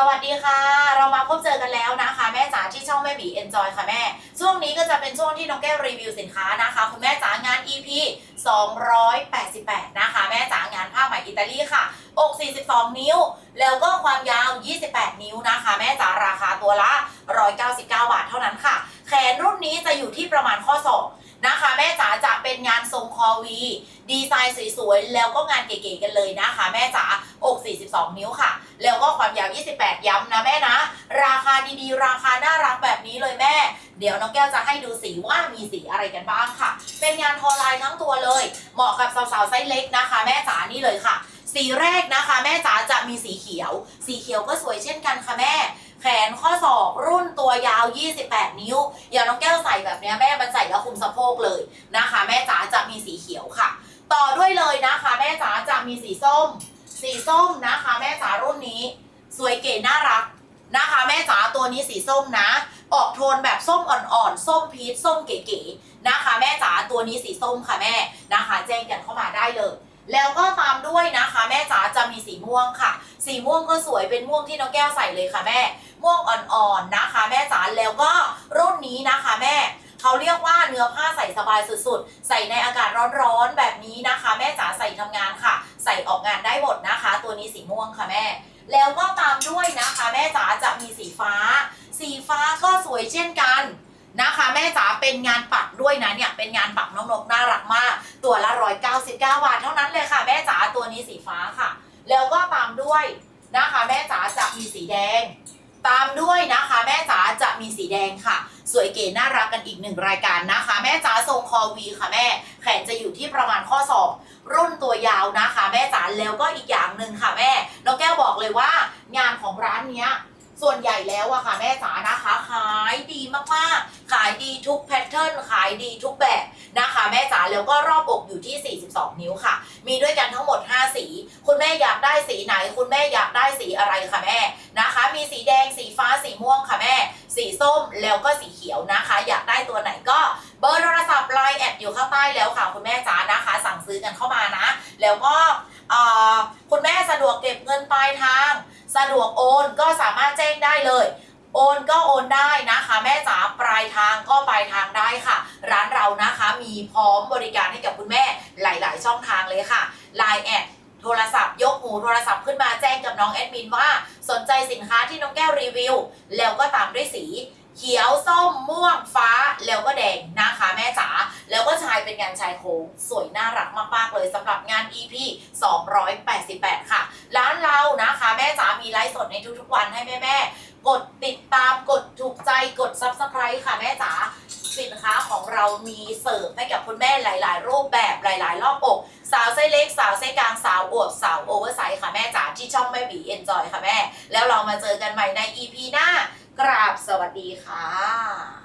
สวัสดีค่ะ เรามาพบเจอกันแล้วนะคะ แม่จ๋าที่ช่องแม่บี Enjoy ค่ะแม่ ช่วงนี้ก็จะเป็นช่วงที่น้องแก้วรีวิวสินค้านะคะ คุณแม่จ๋างาน EP 288 นะคะ แม่จ๋างานผ้าไหมอิตาลีค่ะ อก 42 นิ้ว แล้วก็ความยาว 28 นิ้วนะคะ แม่จ๋าราคาตัวละ 199 บาทเท่านั้นค่ะ แขนรุ่นนี้จะอยู่ที่ประมาณข้อศอก นะคะ แม่จ๋าจะเป็นงานทรงคอวี ดีไซน์สวยๆ แล้วก็งานเก๋ๆกันเลยนะคะ แม่จ๋าอก 42 นิ้วค่ะ แล้วก็ความยาว 28 ย้ำนะแม่นะ ราคาดีๆ ราคาน่ารักแบบนี้เลยแม่ เดี๋ยวน้องแก้วจะให้ดูสีว่ามีสีอะไรกันบ้างค่ะ เป็นงานทอลายทั้งตัวเลย เหมาะกับสาวๆไซส์เล็กนะคะ แม่จ๋านี่เลยค่ะ สีแรกนะคะ แม่จ๋าจะมีสีเขียว สีเขียวก็สวยเช่นกันค่ะแม่ แขนข้อศอกรุ่นตัวยาว 28 นิ้ว อย่างน้องแก้วใส่แบบเนี้ยแม่มันใส่แล้วคุมสะโพกเลยนะคะ แม่จ๋าจะมีสีเขียวค่ะ ต่อด้วยเลยนะคะ แม่จ๋าจะมีสีส้ม สีส้มนะคะ แม่จ๋ารุ่นนี้ สวยเก๋น่ารักนะคะ แม่จ๋าตัวนี้สีส้มนะ ออกโทนแบบส้มอ่อนๆ ส้มพีชส้มเก๋ๆนะคะ แม่จ๋าตัวนี้สีส้มค่ะแม่นะคะ แจ้งกันเข้ามาได้เลย แล้วก็ตามด้วยนะคะ แม่จ๋าจะมีสีม่วงค่ะ สีม่วงก็สวยเป็นม่วงที่น้องแก้วใส่เลยค่ะแม่ ม่วงอ่อนๆนะคะ แม่จ๋าแล้วก็รุ่นนี้นะคะแม่เขาเรียกว่าเนื้อผ้าใส่สบายสุดๆ ใส่ในอากาศร้อนๆแบบนี้นะคะ แม่จ๋าใส่ทำงานค่ะ ใส่ออกงานได้หมดนะคะ ตัวนี้สีม่วงค่ะแม่ แล้วก็ตามด้วยนะคะ แม่จ๋าจะมีสีฟ้า สีฟ้าก็สวยเช่นกันนะคะ แม่จ๋าเป็นงานปักด้วยนะเนี่ยเป็นงานปักน้องนกน่ารักมาก ตัวละ199 บาทเท่านั้นเลยค่ะ แม่จ๋าตัวนี้สีฟ้าค่ะ แล้วก็ตามด้วยนะคะ แม่จ๋าจะมีสีแดง ตามด้วยนะคะแม่จ๋าจะมีสีแดงค่ะ สวยเก๋น่ารักกันอีกหนึ่งรายการนะคะ แม่จ๋าทรงคอวีค่ะแม่ แขนจะอยู่ที่ประมาณข้อศอกรุ่นตัวยาวนะคะ แม่จ๋าแล้วก็อีกอย่างหนึ่งค่ะแม่น้องแก้วบอกเลยว่างานของร้านเนี้ยส่วนใหญ่แล้วอะค่ะแม่จ๋านะคะขายดีมากๆ ขายดีทุกแพทเทิร์นขายดีทุกแบบนะคะ แม่จ๋าแล้วก็รอบอกอยู่ที่ 42 นิ้วค่ะ มีด้วยกันทั้งหมด 5 สี คุณแม่อยากได้สีไหน คุณแม่อยากได้สีอะไรค่ะแม่ นะคะ มีสีแดงสีฟ้าสีม่วงค่ะแม่ สีส้มแล้วก็สีเขียวนะคะ อยากได้ตัวไหนก็เบอร์โทรศัพท์ไลน์แอดอยู่ข้างใต้แล้วค่ะคุณแม่จ๋านะคะ สั่งซื้อกันเข้ามานะ แล้วก็คุณแม่สะดวกเก็บเงินปลายทาง สะดวกโอนก็สามารถแจ้งได้เลยโอนก็โอนได้นะคะ แม่จ๋าปลายทางก็ปลายทางได้ค่ะ ร้านเรานะคะมีพร้อมบริการให้กับคุณแม่หลาย ๆ ช่องทางเลยค่ะ Line แอด โทรศัพท์ยกหูโทรศัพท์ขึ้นมาแจ้งกับน้องแอดมินว่าสนใจสินค้าที่น้องแก้วรีวิว แล้วก็ตามด้วยสีเขียวส้มม่วงฟ้าแล้วก็แดงนะคะแม่จ๋าแล้วก็ชายเป็นงานชายโค้งสวยน่ารักมากๆเลยสำหรับงาน EP 288 ค่ะ ร้านเรานะคะ แม่จ๋ามีไลฟ์สดในทุกๆวันให้แม่ๆกดติดตามกดถูกใจกด Subscribe ค่ะแม่จ๋าสินค้าของเรามีเสิร์ฟให้กับคุณแม่หลาย ๆ รูปแบบหลาย ๆ รอบอก ไส้กลางสาวอวบสาวโอเวอร์ไซส์ค่ะแม่จ๋าที่ช่องแม่บีเอนจอยค่ะแม่ แล้วเรามาเจอกันใหม่ใน EP หน้ากราบสวัสดีค่ะ